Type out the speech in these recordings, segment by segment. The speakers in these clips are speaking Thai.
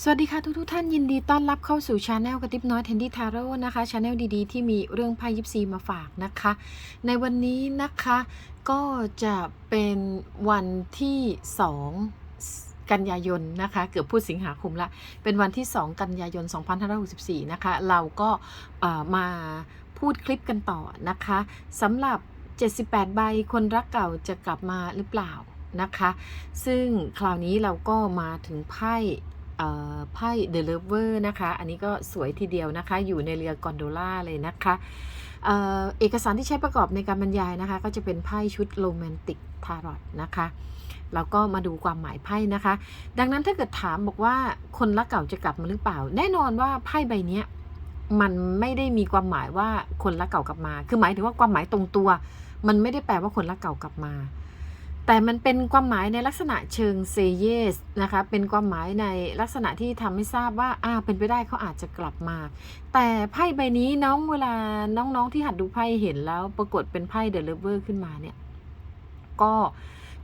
สวัสดีค่ะทุกทุกท่านยินดีต้อนรับเข้าสู่ชาแนลกระติบน้อยเทนดี้ทาโร่นะคะชาแนลดีๆ ที่มีเรื่องไพ่ยิปซีมาฝากนะคะ ในวันนี้นะคะก็จะเป็นวันที่ 2 กันยายนนะคะ เกือบพูดสิงหาคมละ เป็นวันที่ 2 กันยายน 2564 นะคะ เราก็มาพูดคลิปกันต่อนะคะสำหรับ 78 ใบคนรักเก่าจะกลับมาหรือเปล่านะคะ ซึ่งคราวนี้เราก็มาถึงไพ่ ไพ่ The Lover นะคะ อันนี้ก็สวยทีเดียวนะคะ อยู่ในเรือกอนโดล่าเลยนะคะเออเอกสารที่ใช้ประกอบในการบรรยายนะคะ ก็จะเป็นไพ่ชุดโรแมนติกทารอตนะคะแล้วก็มาดูความหมายไพ่นะคะ ดังนั้นถ้าเกิดถามบอกว่าคนรักเก่าจะกลับมาหรือเปล่า แน่นอนว่าไพ่ใบนี้มันไม่ได้มีความหมายว่าคนรักเก่ากลับมา คือหมายถึงว่าความหมายตรงตัว มันไม่ได้แปลว่าคนรักเก่ากลับมา แต่มันเป็นความหมายในลักษณะเชิงเซเยสนะคะ เป็นความหมายในลักษณะที่ทำให้ทราบว่าอ่าเป็นไปได้เขาอาจจะกลับมา แต่ไพ่ใบนี้น้องเวลาน้องๆที่หัดดูไพ่เห็นแล้วปรากฏเป็นไพ่เดอะเลเวอร์ขึ้นมาเนี่ย ก็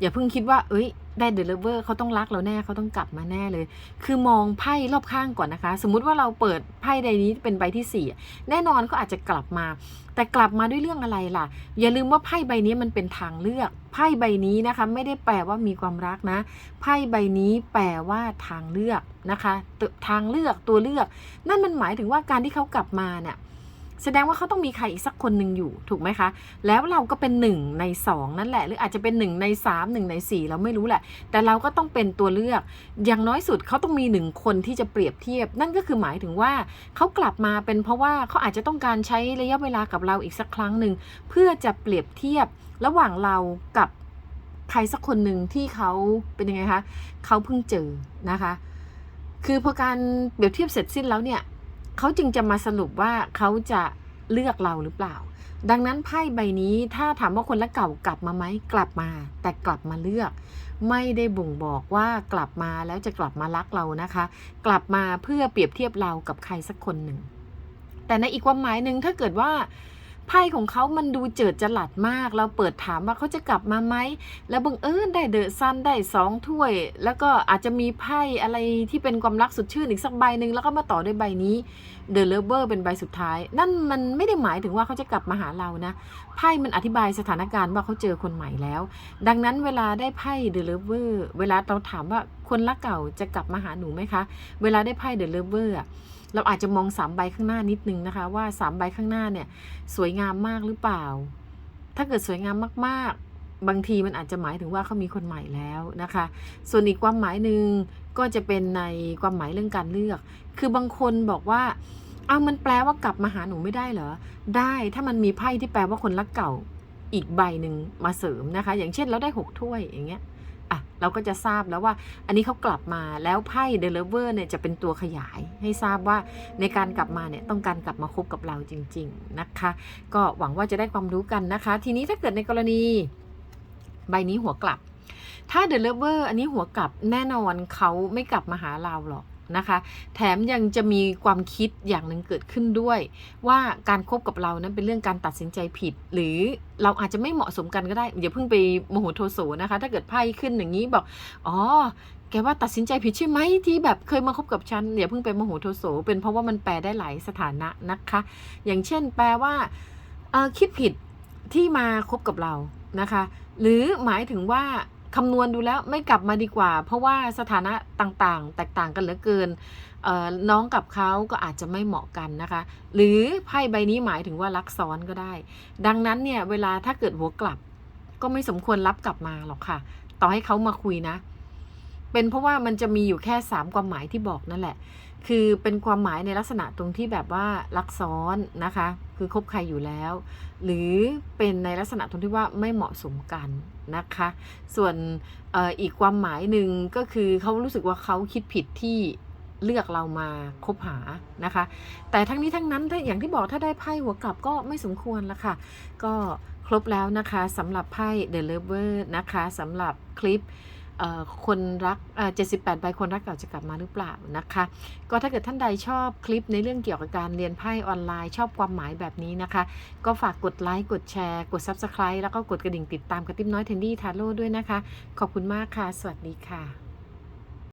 อย่าเพิ่งคิดว่า เอ้ย ได้เดอะเวอร์เขาต้องรักเราแน่เขาต้องกลับมาแน่เลย คือมองไพ่รอบข้างก่อนนะคะ สมมุติว่าเราเปิดไพ่ใดนี้เป็นใบที่สี่แน่นอนเขาอาจจะกลับมา แต่กลับมาด้วยเรื่องอะไรล่ะ อย่าลืมว่าไพ่ใบนี้มันเป็นทางเลือก ไพ่ใบนี้นะคะ ไม่ได้แปลว่ามีความรักนะ ไพ่ใบนี้แปลว่าทางเลือกนะคะ ทางเลือกตัวเลือก นั่นมันหมายถึงว่าการที่เขากลับมาเนี่ย แสดงว่าเขาต้องมีใครอีกสักคนหนึ่งอยู่ถูกไหมคะ แล้วเราก็เป็นหนึ่งในสองนั่นแหละ หรืออาจจะเป็นหนึ่งในสามหนึ่งในสี่เราไม่รู้แหละ แต่เราก็ต้องเป็นตัวเลือก อย่างน้อยสุดเขาต้องมีหนึ่งคนที่จะเปรียบเทียบ นั่นก็คือหมายถึงว่าเขากลับมาเป็นเพราะว่าเขาอาจจะต้องการใช้ระยะเวลากับเราอีกสักครั้งหนึ่งเพื่อจะเปรียบเทียบระหว่างเรากับใครสักคนหนึ่งที่เขาเป็นยังไงคะเขาเพิ่งเจอนะคะ คือพอการเปรียบเทียบเสร็จสิ้นแล้วเนี่ย เขาจึงจะมาสรุปว่าเขาจะเลือกเราหรือเปล่า ดังนั้นไพ่ใบนี้ถ้าถามว่าคนละเก่ากลับมาไหมกลับมา แต่กลับมาเลือก ไม่ได้บ่งบอกว่ากลับมาแล้วจะกลับมารักเรานะคะ กลับมาเพื่อเปรียบเทียบเรากับใครสักคนหนึ่งแต่ในอีกความหมายหนึ่งถ้าเกิดว่า ไพ่ของเขามันดูเจิดจรัสมาก เราเปิดถามว่าเขาจะกลับมาไหม แล้วบังเอิญได้เดอะซันได้สองถ้วย แล้วก็อาจจะมีไพ่อะไรที่เป็นความรักสุดชื่นอีกสักใบหนึ่งแล้วก็มาต่อด้วยใบนี้เดอะเลเวอร์เป็นใบสุดท้าย นั่นมันไม่ได้หมายถึงว่าเขาจะกลับมาหาเรานะ ไพ่มันอธิบายสถานการณ์ว่าเขาเจอคนใหม่แล้ว ดังนั้นเวลาได้ไพ่เดอะเลเวอร์เวลาเราถามว่าคนรักเก่าจะกลับมาหาหนูไหมคะ เวลาได้ไพ่เดอะเลเวอร์ เราอาจจะมองสามใบข้างหน้านิดนึงนะคะ ว่าสามใบข้างหน้าเนี่ย สวยงามมากหรือเปล่า ถ้าเกิดสวยงามมากๆ บางทีมันอาจจะหมายถึงว่าเขามีคนใหม่แล้วนะคะ ส่วนอีกความหมายหนึ่งก็จะเป็นในความหมายเรื่องการเลือก คือบางคนบอกว่าอ้าวมันแปลว่ากลับมาหาหนูไม่ได้เหรอ ได้ถ้ามันมีไพ่ที่แปลว่าคนรักเก่าอีกใบหนึ่งมาเสริมนะคะ อย่างเช่นเราได้หกถ้วยอย่างเงี้ย อะเราก็จะทราบแล้วว่า อันนี้เขากลับมาแล้วไพ่เดลเวอร์เนี่ยจะเป็นตัวขยายให้ทราบว่าในการกลับมาเนี่ยต้องการกลับมาคบกับเราจริง ๆนะคะ ก็หวังว่าจะได้ความรู้กันนะคะ ทีนี้ถ้าเกิดในกรณีใบนี้หัวกลับ ถ้าเดลเวอร์อันนี้หัวกลับแน่นอนเขาไม่กลับมาหาเราหรอก นะคะ แถมยังจะมีความคิดอย่างหนึ่งเกิดขึ้นด้วย ว่าการคบกับเรานั้นเป็นเรื่องการตัดสินใจผิด หรือเราอาจจะไม่เหมาะสมกันก็ได้อย่าเพิ่งไปโมโหโทโสนะคะ ถ้าเกิดไพ่ขึ้นอย่างนี้บอกอ๋อแกว่าตัดสินใจผิดใช่ไหมที่แบบเคยมาคบกับฉันอย่าเพิ่งไปโมโหโทโสเป็นเพราะว่ามันแปลได้หลายสถานะนะคะ อย่างเช่น แปลว่าคิดผิดที่มาคบกับเรานะคะ หรือหมายถึงว่า คำนวณดูแล้วไม่กลับมาดีกว่า เพราะว่าสถานะต่างๆ แตกต่างกันเหลือเกินน้องกับเขาก็อาจจะไม่เหมาะกันนะคะ หรือไพ่ใบนี้หมายถึงว่ารักซ้อนก็ได้ ดังนั้นเนี่ยเวลาถ้าเกิดหัวกลับ ก็ไม่สมควรรับกลับมาหรอกค่ะ ต่อให้เขามาคุยนะ เป็นเพราะว่ามันจะมีอยู่แค่สามความหมายที่บอกนั่นแหละ คือเป็นความหมายในลักษณะตรงที่แบบว่ารักซ้อนนะคะ คือคบใครอยู่แล้ว หรือเป็นในลักษณะตรงที่ว่าไม่เหมาะสมกันนะคะ ส่วนออีกความหมายหนึ่งก็คือเขารู้สึกว่าเขาคิดผิดที่เลือกเรามาคบหานะคะ แต่ทั้งนี้ทั้งนั้นถ้าอย่างที่บอกถ้าได้ไพ่หัวกลับก็ไม่สมควรละค่ะ ก็ครบแล้วนะคะสำหรับไพ่ The Lover นะคะสำหรับคลิป คนรักเจ็ดสิบแปดใบคนรักเก่าจะกลับมาหรือเปล่านะคะ ก็ถ้าเกิดท่านใดชอบคลิปในเรื่องเกี่ยวกับการเรียนไพ่ออนไลน์ ชอบความหมายแบบนี้นะคะ ก็ฝากกดไลค์กดแชร์กด Subscribe แล้วก็กดกระดิ่งติดตามกระติ๊บน้อยเทนดี้ทาโร่ด้วยนะคะ ขอบคุณมากค่ะ สวัสดีค่ะ